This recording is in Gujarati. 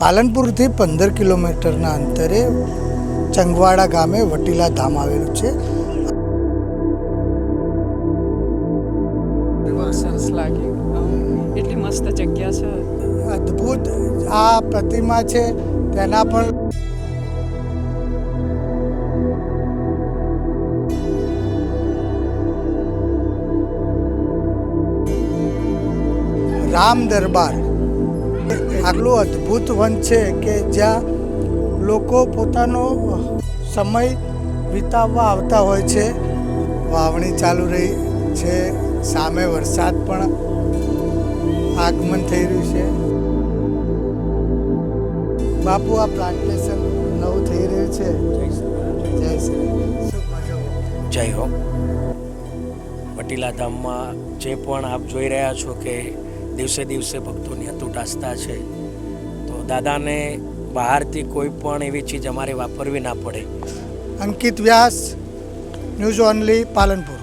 પાલનપુરથી પંદર કિલોમીટરના અંતરે ચંગવાડા ગામે વટીલા ધામ આવેલું છે. સરસ એટલી મસ્ત જગ્યા છે. અદ્ભુત. આ પ્રતિમા છે તેના પણ રામ દરબાર. આટલું અદ્ભુત વન છે કે જ્યાં લોકો પોતાનો સમય વિતાવવા આવતા હોય છે. વાવણી ચાલુ રહી છે, સામે વરસાદ પણ આગમન થઈ રહ્યું છે. બાપુ, આ પ્લાન્ટેશન નવું થઈ રહ્યું છે. જય શ્રી? જય હો. પટીલા ધામમાં જે પણ આપ જોઈ રહ્યા છો કે દિવસે દિવસે ભક્તોની અતૂટ આસ્થા છે. તો દાદાને બહારથી કોઈ પણ એવી ચીજ અમારે વાપરવી ના પડે. Ankit Vyas, news only Palanpur.